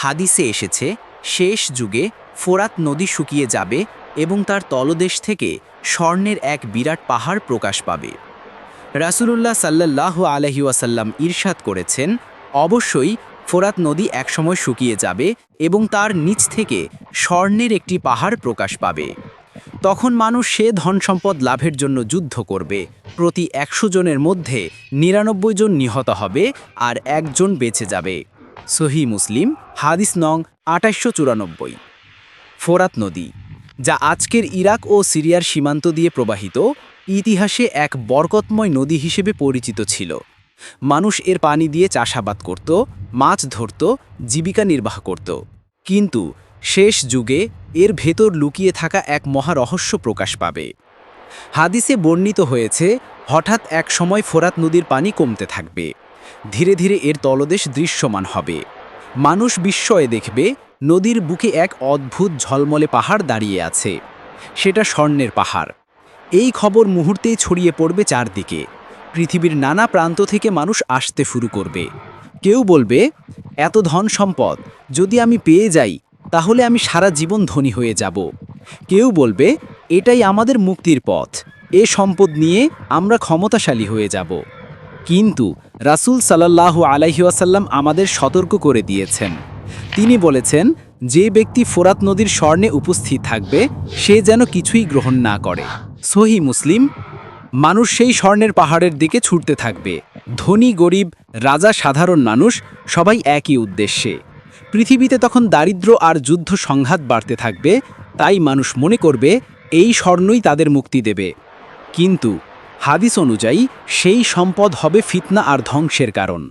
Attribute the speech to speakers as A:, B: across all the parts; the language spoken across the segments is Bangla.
A: হাদিসে এসেছে, শেষ যুগে ফোরাত নদী শুকিয়ে যাবে এবং তার তলদেশ থেকে স্বর্ণের এক বিরাট পাহাড় প্রকাশ পাবে। রাসূলুল্লাহ সাল্লাহ আলহি ওয়াসাল্লাম ঈর্ষাদ করেছেন, অবশ্যই ফোরাত নদী একসময় শুকিয়ে যাবে এবং তার নিচ থেকে স্বর্ণের একটি পাহাড় প্রকাশ পাবে। তখন মানুষ সে ধন সম্পদ লাভের জন্য যুদ্ধ করবে, প্রতি একশো জনের মধ্যে নিরানব্বই জন নিহত হবে আর একজন বেঁচে যাবে। সহি মুসলিম, হাদিস নং আঠাশশো চুরানব্বই। ফোরাত নদী, যা আজকের ইরাক ও সিরিয়ার সীমান্ত দিয়ে প্রবাহিত, ইতিহাসে এক বরকতময় নদী হিসেবে পরিচিত ছিল। মানুষ এর পানি দিয়ে চাষাবাদ করত, মাছ ধরত, জীবিকা নির্বাহ করত। কিন্তু শেষ যুগে এর ভেতর লুকিয়ে থাকা এক মহারহস্য প্রকাশ পাবে। হাদিসে বর্ণিত হয়েছে, হঠাৎ এক সময় ফোরাত নদীর পানি কমতে থাকবে। ধীরে ধীরে এর তলদেশ দৃশ্যমান হবে। মানুষ বিস্ময়ে দেখবে, নদীর বুকে এক অদ্ভুত ঝলমলে পাহাড় দাঁড়িয়ে আছে। সেটা স্বর্ণের পাহাড়। এই খবর মুহূর্তেই ছড়িয়ে পড়বে চারদিকে। পৃথিবীর নানা প্রান্ত থেকে মানুষ আসতে শুরু করবে। কেউ বলবে, এত ধন সম্পদ, যদি আমি পেয়ে যাই, তাহলে আমি সারা জীবন ধনী হয়ে যাব। কেউ বলবে, এটাই আমাদের মুক্তির পথ। এ সম্পদ নিয়ে আমরা ক্ষমতাশালী হয়ে যাব। কিন্তু রাসূল সাল্লাহ আলাইহাসাল্লাম আমাদের সতর্ক করে দিয়েছেন। তিনি বলেছেন, যে ব্যক্তি ফোরাত নদীর স্বর্ণে উপস্থিত থাকবে, সে যেন কিছুই গ্রহণ না করে। সহি মুসলিম, মানুষ সেই স্বর্ণের পাহাড়ের দিকে ছুটতে থাকবে। ধনী, গরিব, রাজা, সাধারণ মানুষ সবাই একই উদ্দেশ্যে। পৃথিবীতে তখন দারিদ্র্য আর যুদ্ধ সংঘাত বাড়তে থাকবে, তাই মানুষ মনে করবে, এই স্বর্ণই তাদের মুক্তি দেবে। কিন্তু হাদিস অনুযায়ী, সেই সম্পদ হবে ফিতনা আর ধ্বংসের কারণ।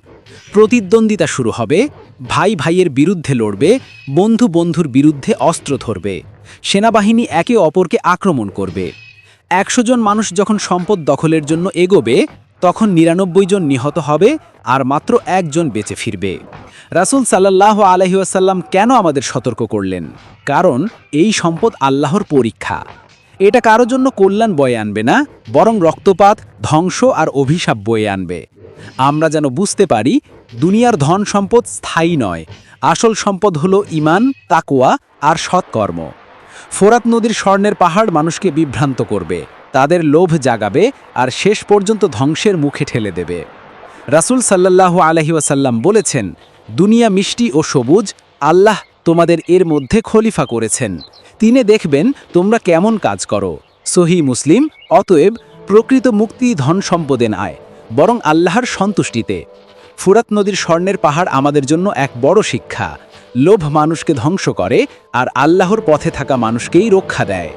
A: প্রতিদ্বন্দ্বিতা শুরু হবে, ভাই ভাইয়ের বিরুদ্ধে লড়বে, বন্ধু বন্ধুর বিরুদ্ধে অস্ত্র ধরবে, সেনাবাহিনী একে অপরকে আক্রমণ করবে। একশো জন মানুষ যখন সম্পদ দখলের জন্য এগোবে, তখন নিরানব্বই জন নিহত হবে আর মাত্র একজন বেঁচে ফিরবে। রাসূল সাল্লাহ আলহিউসাল্লাম কেন আমাদের সতর্ক করলেন? কারণ, এই সম্পদ আল্লাহর পরীক্ষা। এটা কারও জন্য কল্যাণ বয়ে আনবে না, বরং রক্তপাত, ধ্বংস আর অভিশাপ বয়ে আনবে। আমরা যেন বুঝতে পারি, দুনিয়ার ধন সম্পদ স্থায়ী নয়, আসল সম্পদ হলো ইমান তাকুয়া আর সৎকর্ম। ফোরাত নদীর স্বর্ণের পাহাড় মানুষকে বিভ্রান্ত করবে, তাদের লোভ জাগাবে আর শেষ পর্যন্ত ধ্বংসের মুখে ঠেলে দেবে। রাসূল সাল্লাহ আলহি ওয়াসাল্লাম বলেছেন, দুনিয়া মিষ্টি ও সবুজ, আল্লাহ তোমাদের এর মধ্যে খলিফা করেছেন। তিনি দেখবেন তোমরা কেমন কাজ করো। সহি মুসলিম, অতএব প্রকৃত মুক্তি ধন সম্পদে নয়, বরং আল্লাহর সন্তুষ্টিতে। ফুরাত নদীর স্বর্ণের পাহাড় আমাদের জন্য এক বড় শিক্ষা। লোভ মানুষকে ধ্বংস করে, আর আল্লাহর পথে থাকা মানুষকেই রক্ষা দেয়।